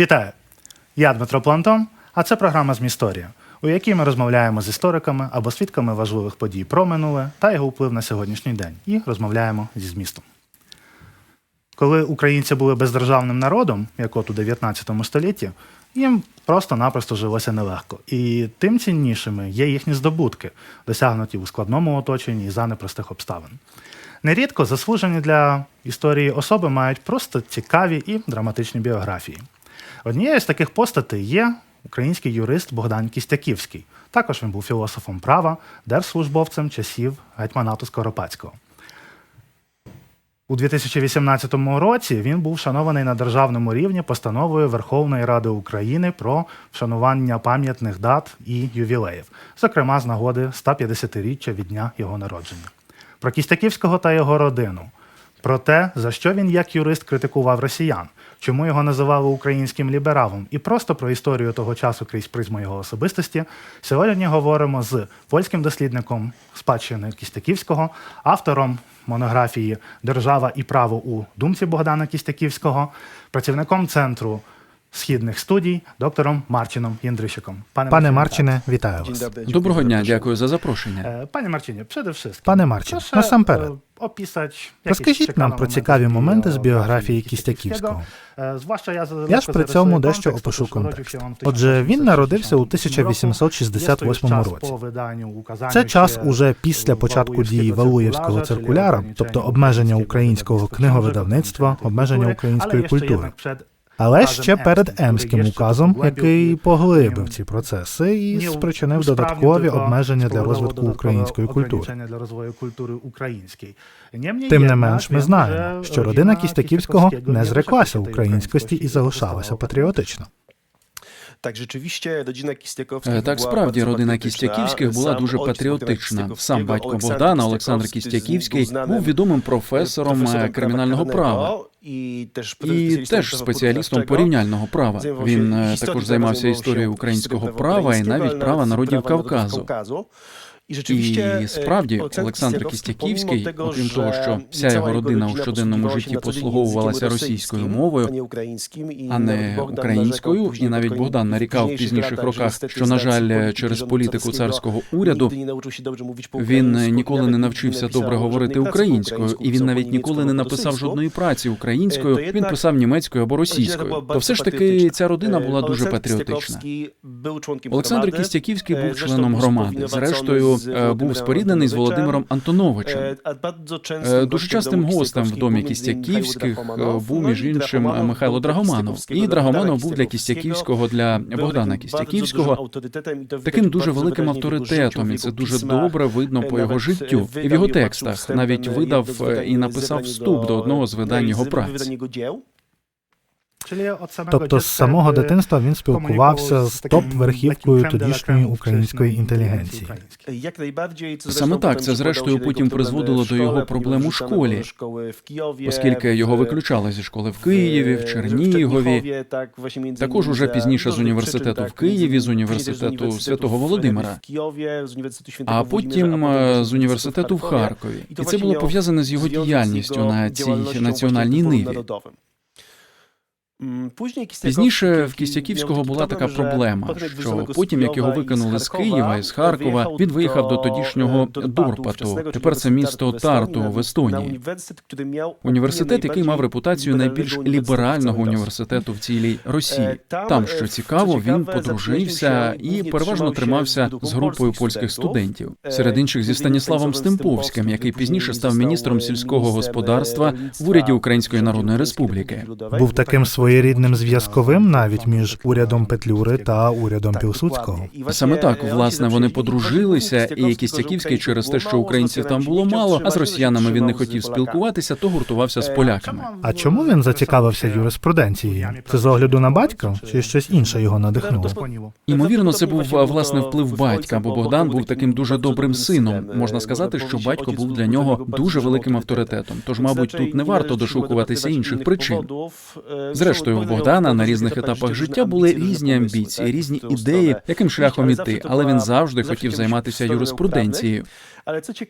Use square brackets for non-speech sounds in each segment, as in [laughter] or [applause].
Вітаю! Я Дмитро Плантон, а це програма «Змісторія», у якій ми розмовляємо з істориками або свідками важливих подій про минуле та його вплив на сьогоднішній день і розмовляємо зі змістом. Коли українці були бездержавним народом, як от у 19 столітті, їм просто-напросто жилося нелегко. І тим ціннішими є їхні здобутки, досягнуті у складному оточенні і за непростих обставин. Нерідко заслужені для історії особи мають просто цікаві і драматичні біографії. Однією з таких постатей є український юрист Богдан Кістяківський. Також він був філософом права, держслужбовцем часів гетьманату Скоропадського. У 2018 році він був вшанований на державному рівні постановою Верховної Ради України про вшанування пам'ятних дат і ювілеїв, зокрема з нагоди 150-річчя від дня його народження. Про Кістяківського та його родину, про те, за що він як юрист критикував росіян, чому його називали українським лібералом, і просто про історію того часу крізь призму його особистості. Сьогодні говоримо з польським дослідником спадщини Кістяківського, автором монографії Держава і право у думці Богдана Кістяківського, працівником центру східних студій, доктором Марчином Єндрищиком. Пане Марчине, Марчине, вітаю вас. Доброго дня, дякую за запрошення. Е, Пане wszystkim. Пане Марчин, Proszę, насамперед, е, описати розкажіть нам про цікаві моменти з біографії Кістяківського. Е, Я ж при цьому дещо опишу контекст. Отже, він народився у 1868 році. Це час уже після початку дії Валуєвського циркуляра, тобто обмеження українського книговидавництва, обмеження української культури. Але ще перед Емським указом, який поглибив ці процеси і спричинив додаткові обмеження для розвитку української культури. Тим не менш, ми знаємо, що родина Кістяківського не зреклася українськості і залишалася патріотично. Так, Так, справді, родина. Кістяківських була дуже патріотична. Сам батько Богдана, Олександр Кістяківський, був відомим професором кримінального права і теж, і теж спеціалістом порівняльного права. Він також займався історією українського права і навіть права народів Кавказу. І справді Олександр Кістяківський, окрім того, що вся його родина у щоденному житті послуговувалася російською мовою, а не українською, і навіть Богдан нарікав в пізніших роках, що на жаль, через політику царського уряду він ніколи не навчився добре говорити українською, і він навіть ніколи не написав жодної праці українською. Він писав німецькою або російською. То все ж таки ця родина була дуже патріотична. Олександр Кістяківський був членом громади. Зрештою, е, був споріднений з Володимиром Антоновичем. Е, Дуже частим гостем в домі Кістяківських е, був між іншим Михайло Драгоманов. І Драгоманов був для Кістяківського, для Богдана Кістяківського таким дуже великим авторитетом, і це дуже добре видно по його життю і в його текстах. Навіть видав е, і написав вступ до одного з видань його праць. Тобто з самого дитинства він спілкувався з топ-верхівкою тодішньої української інтелігенції. Саме так, це зрештою потім призводило до його проблем у школі, оскільки його виключали зі школи в Києві, в Чернігові. Також уже пізніше з університету в Києві, з університету Святого Володимира, а потім е, з університету в Харкові. І це було пов'язане з його діяльністю на цій національній ниві. Пізніше в Кістяківського була така проблема, що потім, як його викинули з Києва і з Харкова, він виїхав до тодішнього Дорпату. Тепер це місто Тарту в Естонії. Університет, який мав репутацію найбільш ліберального університету в цілій Росії. Там, що цікаво, він подружився і переважно тримався з групою польських студентів, серед інших зі Станіславом Стемповським, який пізніше став міністром сільського господарства в уряді Української Народної Республіки. Був таким своєрідним зв'язковим навіть між урядом Петлюри та урядом Пілсудського. Саме так, власне, вони подружилися, і Кістяківський через те, що українців там було мало, а з росіянами він не хотів спілкуватися, то гуртувався з поляками. А чому він зацікавився юриспруденцією? Це з огляду на батька чи щось інше його надихнуло? Імовірно, це був власне вплив батька, бо Богдан був таким дуже добрим сином. Можна сказати, що батько був для нього дуже великим авторитетом. Тож, мабуть, тут не варто дошукуватися інших причин. Зрештою, Зрештою, у Богдана на різних етапах життя були різні амбіції, різні ідеї, яким шляхом іти, але він завжди хотів займатися юриспруденцією.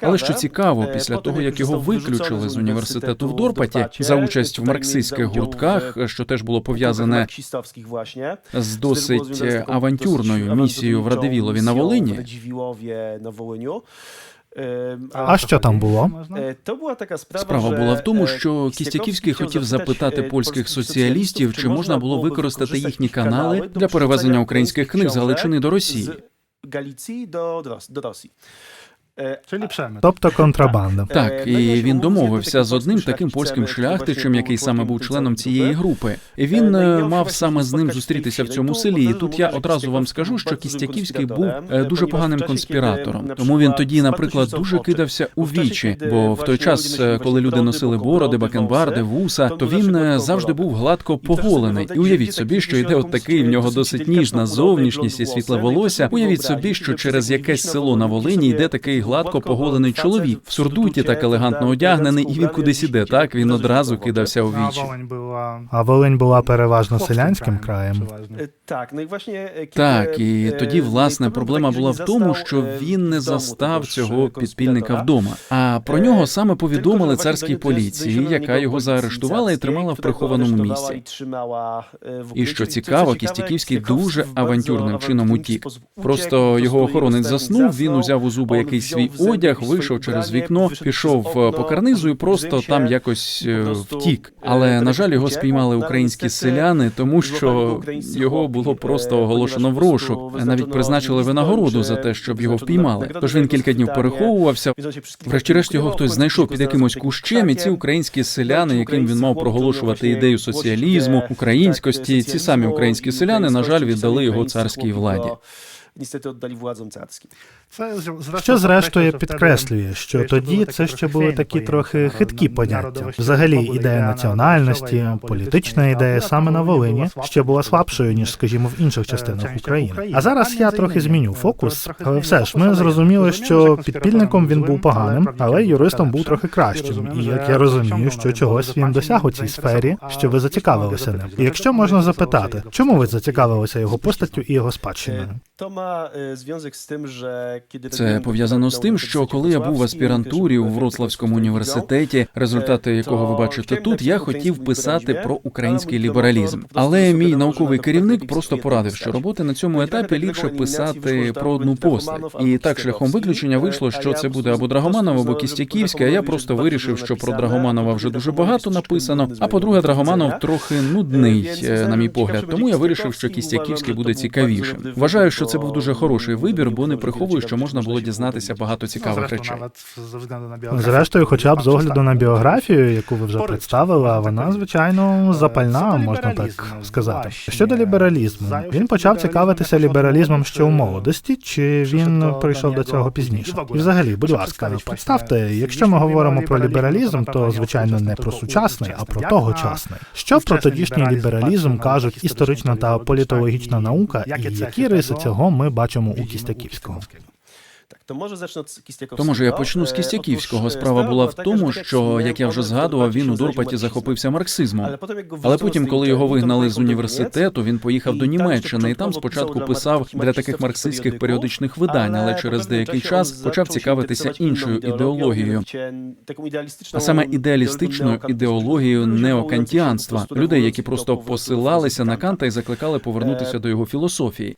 Але що цікаво, після того як його виключили з університету в Дорпаті за участь в марксистських гуртках, що теж було пов'язане з досить е, авантюрною місією в Радивілові на Волині. А що там було? Справа була в тому, що Кістяківський хотів запитати польських соціалістів, чи можна було використати їхні канали для перевезення українських книг з Галичини до Росії. Галіції до Росії. Czyli. Тобто контрабанда. Так, і він домовився з одним таким польським шляхтичем, який саме був членом цієї групи. Він е, мав саме з ним зустрітися в цьому селі. І тут я одразу вам скажу, що Кістяківський був е, дуже поганим конспіратором. Тому він тоді, наприклад, дуже кидався у вічі. Бо в той час, е, коли люди носили бороди, бакенбарди, вуса, то він е, завжди був гладко поголений. І уявіть собі, що йде от такий в нього досить ніжна зовнішність і світле волосся. Уявіть собі, що через якесь село на Волині йде такий гладко поголений чоловік, в сурдуті так елегантно одягнений, і він кудись іде. Так він одразу кидався у вічі. А Волинь була переважно селянським краєм. Так, ну і Так, і тоді, власне, проблема була в тому, що він не застав цього підпільника вдома. А про нього саме повідомили царській поліції, яка його заарештувала і тримала в прихованому місці. І що цікаво, Кістяківський дуже авантюрним чином утік. Просто його охоронець заснув. Він узяв у зуби якийсь свій одяг, вийшов через вікно, пішов е, по карнизу і просто там якось е, втік. Але на жаль, його спіймали українські селяни, тому що його було просто оголошено в розшук. Навіть призначили винагороду за те, щоб його впіймали. Тож він кілька днів переховувався. Врешті-решт його хтось знайшов під якимось кущем, і ці українські селяни, яким він мав проголошувати ідею соціалізму, українськості, ці самі українські селяни, на жаль, віддали його царській владі. Niestety oddali władzom carskim. Це, Що зрештою підкреслює, що тоді це ще були такі трохи хиткі поняття. Взагалі, ідея національності, політична ідея саме на Волині ще була слабшою ніж, скажімо, в інших частинах України. А зараз я трохи зміню фокус, але все ж ми зрозуміли, що підпільником він був поганим, але юристом був трохи кращим. І як я розумію, що чогось він досяг у цій сфері, що ви зацікавилися ним. І якщо можна запитати, чому ви зацікавилися його постаттю і його спадщиною? Związek z tym, że kiedy Це пов'язано з тим, що коли я був в аспірантурі у Вроцлавському університеті, результати якого ви бачите тут, я хотів писати про український лібералізм. Але мій науковий керівник просто порадив, що роботи на цьому етапі ліпше писати про одну постать. І так шляхом виключення вийшло, що це буде або Драгоманов, або Кістяківський. А я просто вирішив, що про Драгоманова вже дуже багато написано. А по-друге, Драгоманов трохи нудний, е, на мій погляд. Тому я вирішив, що Кістяківський буде цікавішим. Вважаю, що це був дуже хороший вибір, бо не приховую, що можна було дізнатися багато цікавих речей. Зрештою, хоча б з огляду на біографію, яку ви вже представили, а вона звичайно запальна, можна так сказати. Щодо лібералізму, він почав цікавитися лібералізмом ще у молодості, чи він прийшов до цього пізніше? І взагалі, будь ласка, представте, якщо ми говоримо про лібералізм, то звичайно не про сучасний, а про тогочасний. Що про тодішній лібералізм кажуть історична та політологічна наука, і які риси цього ми бачимо у Кістяківського? Kistяківського. То може я почну з E, Кістяківського. e, Справа була в тому, що, як я вже згадував, він у Дорпаті захопився марксизмом. Але потім, коли його вигнали з університету, він поїхав до Німеччини і там спочатку писав для таких марксистських періодичних видань, але через деякий час почав цікавитися іншою ідеологією. taką А саме ідеалістичною ідеологією неокантіанства, людей, які просто посилалися на Канта і закликали повернутися до його філософії.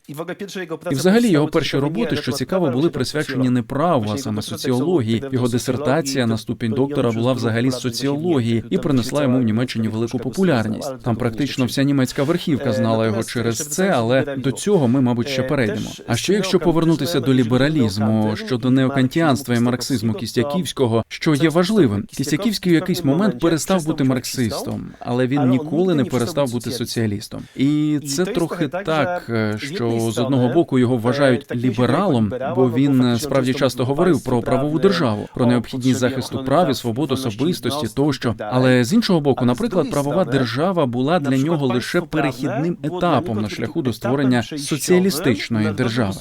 І взагалі його перші роботи, що цікаво, були присвячені socjologii. не праву, а саме соціології. Його дисертація на ступінь доктора була взагалі з соціології і принесла йому в Німеччині велику популярність. Там практично вся німецька верхівка Е, знала його через це, але до цього ми, мабуть, ще Е, перейдемо. А ще якщо повернутися до лібералізму щодо неокантіанства і марксизму Кістяківського, що є важливим, Кістяківський в якийсь момент перестав бути марксистом, але він ніколи не перестав бути соціалістом. І це трохи так, е, що з одного боку його вважають лібералом, бо він е, справді часто говорив про правову державу, про необхідність захисту прав і свобод особистості тощо. Але з іншого боку, наприклад, правова держава була для нього лише перехідним етапом на шляху до створення соціалістичної держави.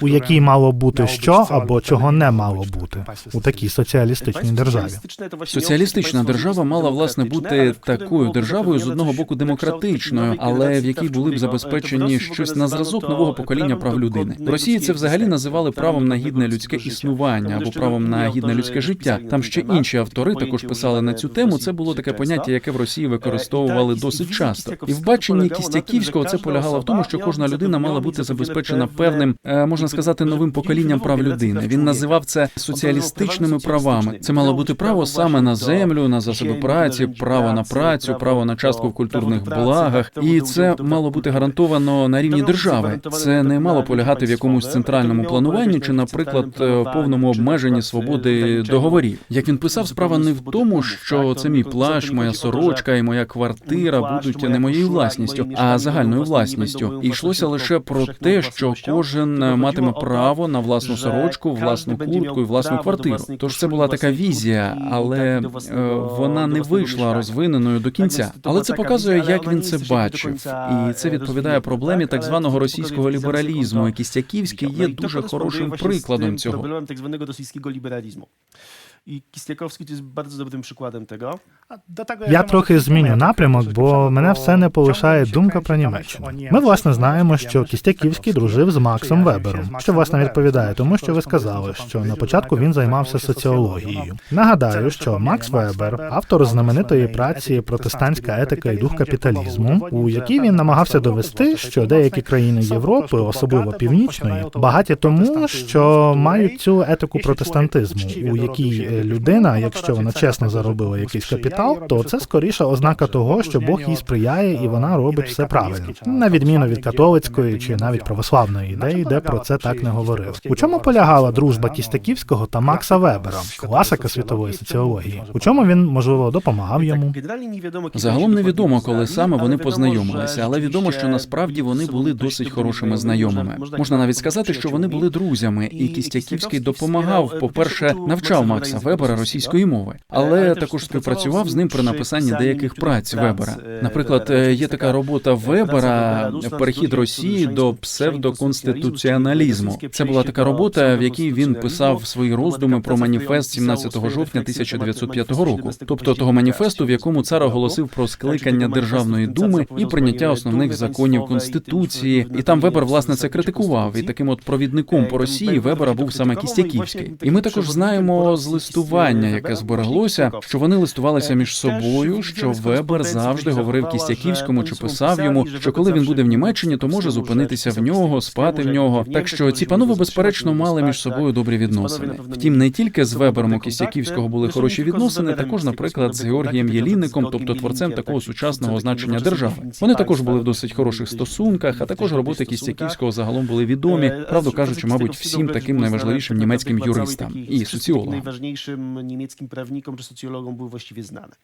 У якій мало бути що або чого не мало бути у такій соціалістичній державі. Соціалістична держава мала власне бути такою державою з одного боку демократичною, але в якій були б забезпечені щось на зразок нового покоління прав людини. В Росії це взагалі називали правом на гідне людське існування або правом на гідне людське життя. Там ще інші автори також писали на цю тему. Це було таке поняття, яке в Росії використовували досить часто. І в баченні Кістяківського це полягало в тому, що кожна людина мала бути забезпечена певним, е, сказати, новим поколінням прав людини. Він називав це соціалістичними правами. Це мало бути право саме на землю, на засоби праці, право на працю, право на частку в культурних благах, і це мало бути гарантовано на рівні держави. Це не мало полягати в якомусь центральному плануванні чи, наприклад, е, в повному обмеженні свободи договорів. Як він писав, справа не в тому, що це мій плащ, моя сорочка і моя квартира будуть не моєю власністю, а загальною власністю. І йшлося лише про те, що кожен е, матиме право на власну сорочку, власну куртку і власну квартиру. Тож це була така візія, але е, вона не вийшла розвиненою до кінця. Але це показує, як він це бачив, і це відповідає проблемі так званого російського лібералізму. І Кістяківський є дуже хорошим прикладом цього. Kistiakowski to jest bardzo dobrym przykładem tego. Я трохи зміню напрямок, бо мене все не полишає думка про Німеччину. Ми власне знаємо, що Кістяківський дружив з Максом Вебером, що власне відповідає тому, що ви сказали, що на початку він займався соціологією. Нагадаю, що Макс Вебер, автор знаменитої праці Протестантська етика і дух капіталізму, у якій він намагався довести, що деякі країни Європи, особливо північної, багаті тому, що мають цю етику протестантизму, у якій людина, якщо вона чесно заробила якийсь капітал, то це скоріше ознака того, що Бог їй сприяє і вона робить все правильно, на відміну від католицької чи навіть православної ідеї, де про це так не говорили. У чому полягала дружба Кістяківського та Макса Вебера, класика світової соціології? У чому він можливо допомагав йому? Загалом невідомо, коли саме вони познайомилися, але відомо, що насправді вони були досить хорошими знайомими. Можна- Можна навіть сказати, що вони були друзями, і Кістяківський допомагав, по-перше, навчав Макса Вебера російської мови, але також співпрацював з ним при написанні деяких праць Вебера. Наприклад, е, є така робота Вебера Перехід Росії до псевдоконституціоналізму. Це була така робота, в якій він писав свої роздуми про маніфест 17 жовтня 1905 року, тобто того маніфесту, в якому цар оголосив про скликання державної думи і прийняття основних законів конституції. І там Вебер власне це критикував. І таким от провідником по Росії Вебера був саме Кістяківський. І ми також знаємо з листування, яке збереглося, що вони листувалися між собою. Що Вебер завжди говорив Кістяківському чи писав йому, що коли він буде в Німеччині, то може зупинитися в нього, спати в нього. Так що ці панове безперечно мали між собою добрі відносини. Втім, не тільки з Вебером у Кістяківського були хороші відносини, також, наприклад, з Георгієм Єлінником, тобто творцем такого сучасного значення держави. Вони також були в досить хороших стосунках, а також роботи Кістяківського загалом були відомі, правду кажучи, мабуть, всім таким найважливішим німецьким юристам і соціологам. Niemieckim prawnikom czy socjologom były właściwie znane.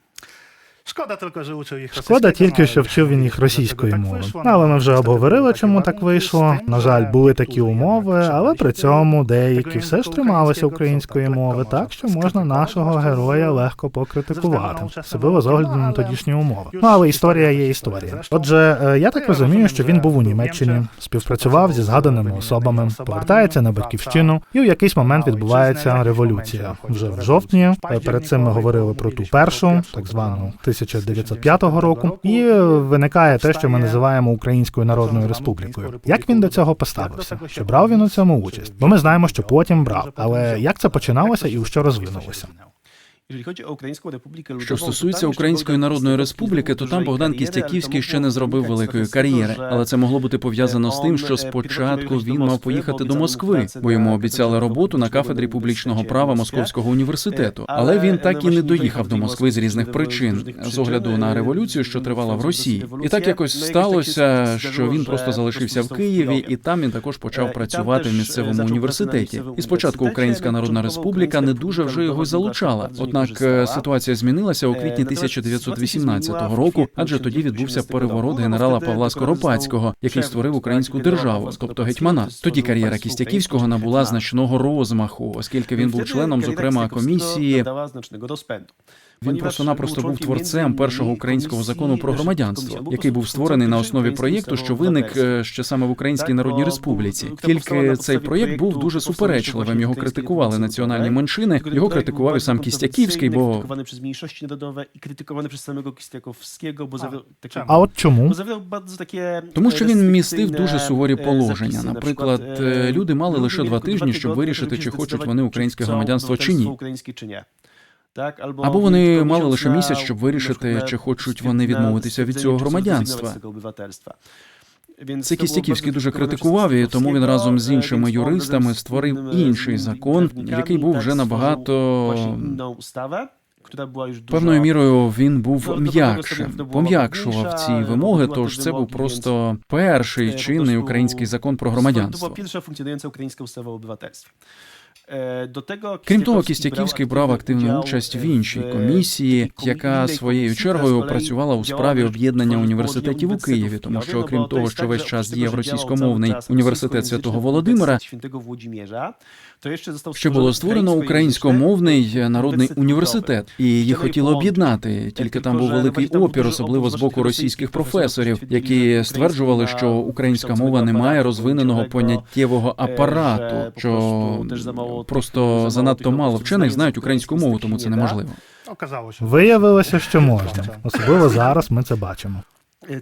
Шкода тільки, що учив їх Шкода тільки, що вчив він їх російською мовою. Але ми вже обговорили, чому так вийшло. На жаль, були такі умови, але при цьому деякі все ж трималися української мови, так що можна нашого героя легко покритикувати, особливо з огляду на тодішні умови. Ну але історія є історія. Отже, е, я так розумію, що він був у Німеччині, співпрацював зі згаданими особами, повертається на батьківщину, і в якийсь момент відбувається революція. Вже в жовтні. Перед цим ми говорили про ту першу, так звану 1905 року, і виникає те, що ми називаємо Українською Народною Республікою. Як він до цього поставився? Чи брав він у цьому участь? Бо ми знаємо, що потім брав. Але як це починалося і у що розвинулося? Що стосується Української Народної Республіки, то там Богдан Кістяківський ще не зробив великої кар'єри, але це могло бути пов'язано з тим, що спочатку він мав поїхати до Москви, бо йому обіцяли роботу на кафедрі публічного права Московського університету. Але він так і не доїхав до Москви з різних причин з огляду на революцію, що тривала в Росії. І так якось сталося, що він просто залишився в Києві, і там він також почав працювати в місцевому університеті. І спочатку Українська Народна Республіка не дуже вже його залучала. От Однак е, ситуація змінилася у квітні 1918 року, адже тоді відбувся переворот генерала Павла Скоропадського, який створив українську державу, тобто гетьмана. Тоді кар'єра Кістяківського набула значного розмаху, оскільки він був членом, зокрема, комісії. Він просто-напросто був творцем першого українського закону про громадянство, який був створений на основі проєкту, що виник е, ще саме в Українській Народній Республіці. Тільки цей проєкт був дуже суперечливим. Його критикували національні меншини. Його критикував і сам Кістяківський, бо i krytykowany przez samego Kistiakowskiego, bo. А от чому? Бо таке тому, що він містив дуже суворі е, положення. Наприклад, е, е, люди мали лише два тижні, щоб вирішити, чи хочуть вони українське громадянство чи ні. Так, або, Або вони мали лише місяць, щоб вирішити, чи хочуть вони відмовитися від цього громадянства. Це Кістяківський дуже критикував, і тому він разом з е, іншими юристами створив інший закон, який був вже набагато певною мірою він був Ну, м'якшим, тобто, пом'якшував ці вимоги. Тож це був просто перший Е, чинний український закон про громадянство. była pierwsza funkcjonująca ukraińska ustawa E, Крім того, Кістяківський брав активну участь в іншій комісії, яка своєю чергою працювала у справі об'єднання університетів у Києві, тому що окрім того, що весь час діяв російськомовний університет Святого Володимира, Що було створено українськомовний народний університет, і їх хотіли об'єднати. Тільки там був великий опір, особливо з боку російських професорів, які стверджували, що українська мова не має розвиненого поняттєвого апарату, що просто занадто мало вчених знають українську мову, тому це неможливо. Оказалося, Виявилося, що можна. Особливо зараз ми це бачимо. E,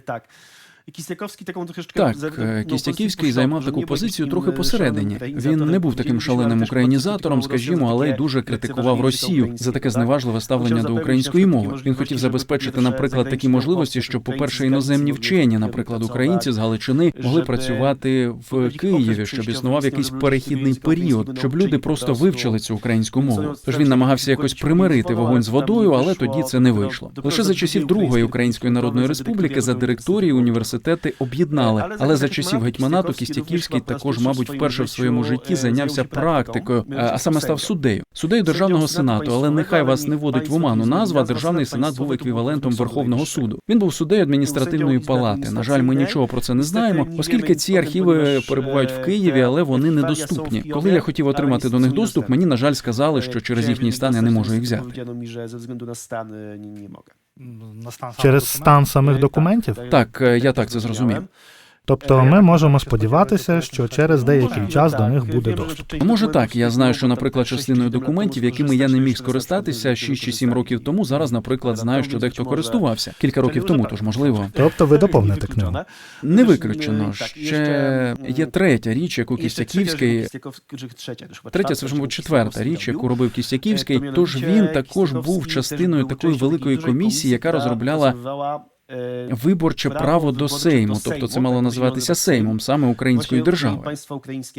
Кістяковський такому трошечки Так, е, ну, Кістяківський займав таку позицію трохи посередині. Він не був таким шаленим українізатором, скажімо, але й дуже критикував Росію за таке зневажливе ставлення до української мови. Він хотів забезпечити, наприклад, такі можливості, щоб, по-перше, іноземні вчені, наприклад, українці з Галичини, могли працювати в Києві, щоб існував якийсь перехідний період, щоб люди просто вивчили цю українську мову. Тож він намагався якось примирити вогонь з водою, але тоді це не вийшло. Лише за часів другої Української Народної Республіки за директорії університети об'єднали, Але за часів гетьманату Кістяківський також, мабуть, вперше в своєму житті зайнявся практикою, а саме став суддею. суддею. Державного сенату, але нехай вас не вводить в оману. Назва державний сенат був еквівалентом Верховного суду. Він був суддею адміністративної палати. На жаль, ми нічого про це не знаємо, оскільки ці архіви перебувають в Києві, але вони недоступні. Коли я хотів отримати до них доступ, мені на жаль сказали, що через їхній стан я не можу їх взяти. Mogę. на стан Через стан самих документів. Так, е, я так це зрозумів. Тобто ми можемо сподіватися, що через деякий час до них буде доступ. Може так, я знаю, що, наприклад, частиною документів, якими я не міг скористатися 6 чи 7 років тому, зараз, наприклад, знаю, що дехто користувався кілька років тому, тож можливо. Тобто ви доповните книгу. Не виключено. Ще є третя річ, яку Кістяківський. Третя, це ж, мабуть, четверта річ, яку робив Кістяківський. Тож він також був частиною такої великої комісії, яка розробляла виборче право до Сейму, тобто це мало називатися Сеймом саме української держави.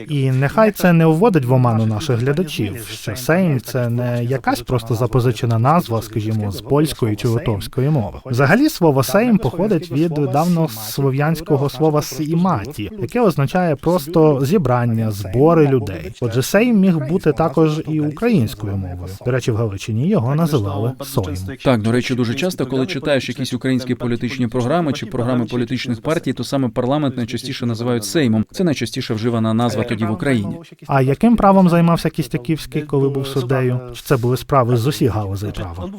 І нехай це не вводить в оману наших глядачів, що Сейм це не якась просто запозичена назва, скажімо, з польської чи литовської мови. Взагалі слово Сейм походить від давнослов'янського слова «сійматі», яке означає просто зібрання, збори людей. Отже, Сейм міг бути також і українською мовою. До речі, в Галичині його називали Сойм. Так, до речі, дуже часто, коли читаєш якісь українські політичні програми чи програми політичних партій, то саме парламент найчастіше називають Сеймом. Це найчастіше вживана назва тоді в Україні. А яким правом займався Кістяківський, коли був суддею? Чи це були справи з усіх галузей права?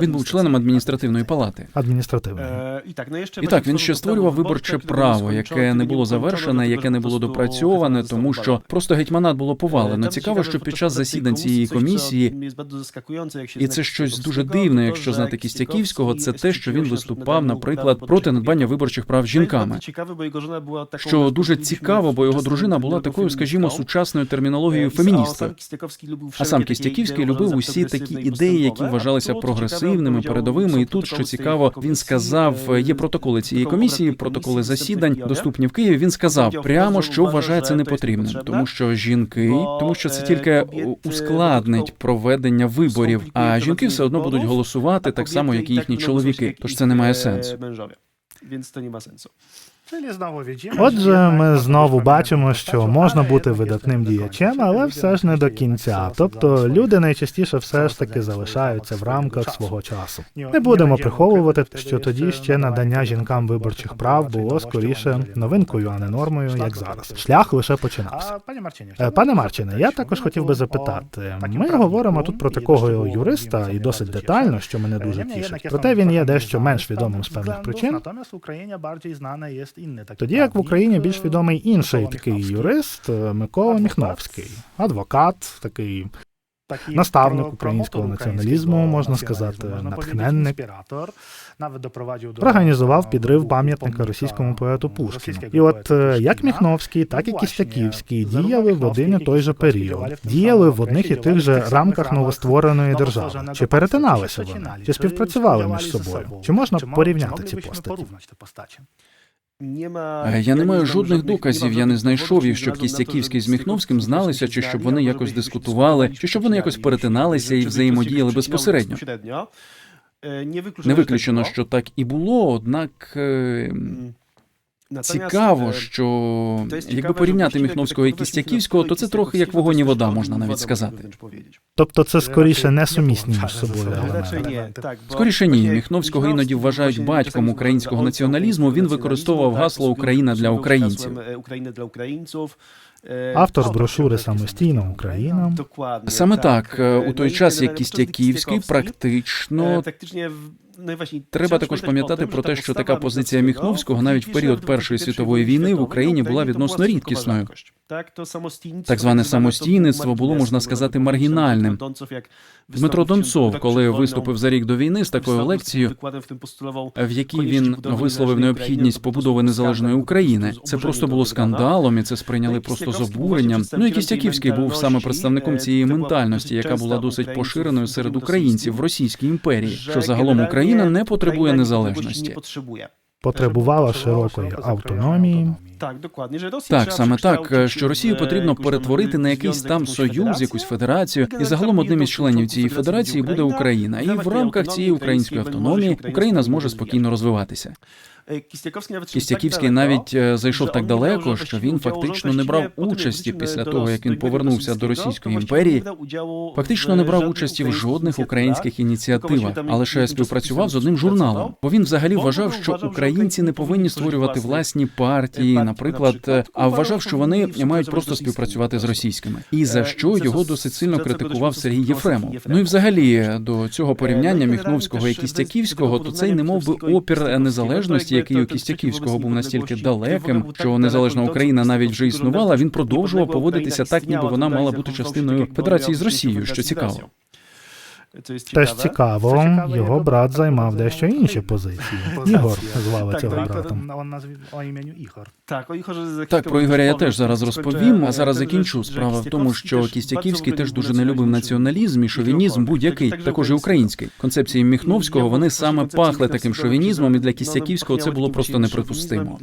Він був членом адміністративної палати. Адміністративної. І І так, він ще створював виборче право, яке не було завершене, яке не було допрацьоване, тому що просто гетьманат було повалено. Цікаво, що під час засідань цієї комісії, і це щось дуже дивне, якщо знати Кістяківського, це те, що він виступав, наприклад, проти надбання виборчих прав жінками. Що дуже цікаво, бо його дружина була такою, скажімо, сучасною термінологією феміністкою. А сам Кістяківський любив усі такі ідеї, які вважалися прогресивними, передовими. І тут, що цікаво, він сказав: є протоколи цієї комісії, протоколи засідань, доступні в Києві. Він сказав прямо, що вважає це непотрібним, тому що жінки, тому що це тільки ускладнить проведення виборів. А жінки все одно будуть голосувати так само, як і їхні чоловіки. Тож це не має сенсу. Więc to nie ma sensu. Отже, ми знову бачимо, що можна бути видатним діячем, але все ж не до кінця. Тобто люди найчастіше все ж таки залишаються в рамках свого часу. Не будемо приховувати, що тоді ще надання жінкам виборчих прав було скоріше новинкою, а не нормою, як зараз. Шлях лише починався. Е, Пане Марчине, я також хотів би запитати. Ми говоримо тут про такого юриста і досить детально, що мене дуже тішить. Проте він є дещо менш відомим з певних причин. Тоді як в Україні більш відомий інший такий юрист е, Микола Міхновський, адвокат, такий наставник українського націоналізму, можна сказати, натхненник. Організував підрив пам'ятника російському поету Пушкіну. І от е, як Міхновський, так і Кістяківський діяли в один і той же період, діяли в одних і тих же рамках новоствореної держави. Чи перетиналися вони? Чи співпрацювали між собою? Чи можна порівняти ці постаті? Е, Я не маю жодних доказів, я не знайшов їх, щоб Кістяківський з Міхновським зналися, чи щоб вони якось дискутували, чи щоб вони якось перетиналися і взаємодіяли безпосередньо. Не виключено, що так і було, однак е, цікаво, що якби порівняти Міхновського і Кістяківського, то це трохи як вогонь і вода, можна навіть сказати. Тобто це скоріше несумісні між собою елементи. Скоріше ні, Міхновського іноді вважають батьком українського націоналізму. Він використовував гасло Україна для українців. Автор брошури самостійна Україна. Саме так, е, у той час як Кістяківський практично Треба також пам'ятати про те, що така позиція Міхновського навіть в період Першої світової війни в Україні була відносно рідкісною. Так то самостійництво так зване самостійництво було, можна сказати, маргінальним. Дмитро Донцов, коли виступив за рік до війни з такою лекцією, в якій він висловив необхідність побудови незалежної України. Це просто було скандалом, і це сприйняли просто з обуренням. Ну і Кістяківський був саме представником цієї ментальності, яка була досить поширеною серед українців в Російській імперії, що загалом Україна не потребує незалежності. Потребувала широкої автономії. Так, докладніше Так, саме так, що Росію потрібно перетворити на якийсь там союз, якусь федерацію, і загалом одним із членів цієї федерації буде Україна. І в рамках цієї української автономії Україна зможе спокійно розвиватися. Кістяківський навіть е, зайшов так далеко, що він фактично не брав участі після того, як він повернувся до Російської імперії. Фактично не брав участі в жодних українських ініціативах, а лише співпрацював з одним журналом. Бо він взагалі вважав, що українці не повинні створювати власні партії, наприклад, а вважав, що вони мають просто співпрацювати з російськими, і за що його досить сильно критикував Сергій Єфремов. Ну і взагалі до цього порівняння Міхновського і Кістяківського, то цей немов би опір незалежності, який у Кістяківського був настільки далеким, що незалежна Україна навіть вже існувала. Він продовжував поводитися так, ніби вона мала бути частиною федерації з Росією, що цікаво. Теж цікаво, його брат займав дещо інші позиції. [laughs] Ігор звали цього Ігор. Так, про Ігоря я теж зараз розповім, а зараз закінчу. Справа в тому, що Кістяківський теж дуже не любив націоналізм і шовінізм будь-який, також і український. Концепції Міхновського вони саме пахли таким шовінізмом, і для Кістяківського це було просто неприпустимо.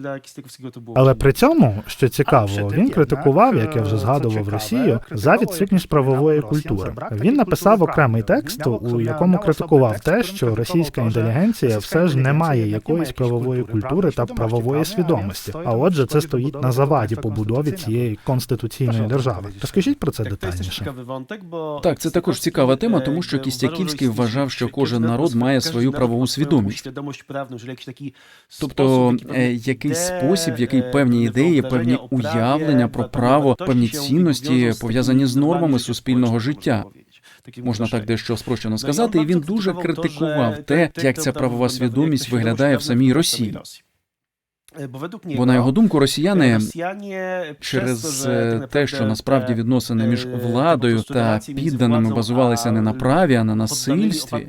Але при цьому, що цікаво, він критикував, як я вже згадував, Росію за відсутність правової культури. Він написав окремий текст, у якому критикував те, що російська інтелігенція все ж не має якоїсь правової культури та правової свідомості. А отже, це стоїть на заваді побудові цієї конституційної держави. Розкажіть про це детальніше. Так, це також цікава тема, тому що Кістяківський вважав, що кожен народ має свою правову свідомість. Тобто е, якийсь спосіб, в який певні ідеї, певні уявлення про право, певні цінності пов'язані з нормами суспільного життя. Можна так дещо спрощено сказати, і він дуже критикував те, як ця правова свідомість виглядає в самій Росії. Бо на його думку, росіяни через е, те, що насправді відносини між владою та підданими базувалися не на праві, а на насильстві,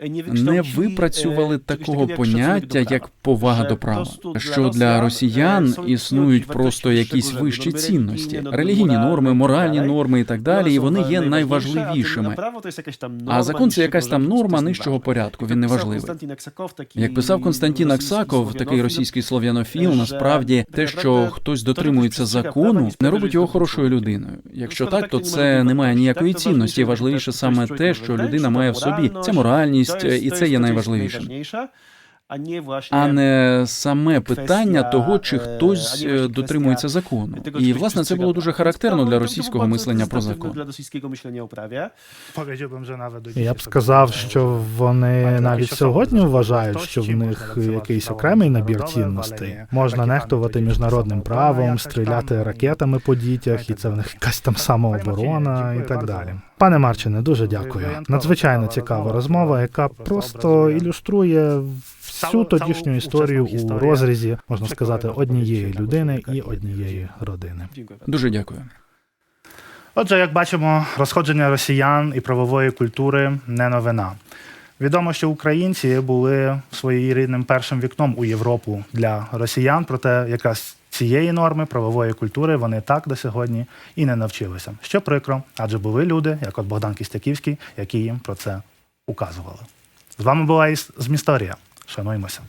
не випрацювали такого поняття як повага до права, що для росіян існують просто якісь вищі цінності, релігійні норми, моральні норми і так далі. І вони є найважливішими. А закон це якась там норма нижчого порядку. Він не важливий. Як писав Константин Аксаков, такий російський слов'янофіл, насправді те, що хтось дотримується закону, не робить його хорошою людиною. Якщо так, то це не має ніякої цінності. Важливіше саме те, що людина має в собі. Це моральність, і це є найважливішим. А не саме питання того, чи е, хтось е, дотримується закону. І власне це було дуже характерно для російського мислення про закон. Я б сказав, що вони навіть сьогодні вважають, що в них якийсь окремий набір цінностей. Можна нехтувати міжнародним правом, стріляти ракетами по дітях, і це в них якась там самооборона і так далі. Пане Марчине, дуже дякую. Надзвичайно цікава розмова, яка просто ілюструє всю тодішню історію у розрізі, можна сказати, однієї людини і однієї родини. Дуже дякую. Отже, як бачимо, розходження росіян і правової культури не новина. Відомо, що українці були своєрідним першим вікном у Європу для росіян, проте якраз цієї норми правової культури вони так до сьогодні і не навчилися. Що прикро, адже були люди, як от Богдан Кістяківський, які їм про це указували. З вами була із Змісторія. Шануймося.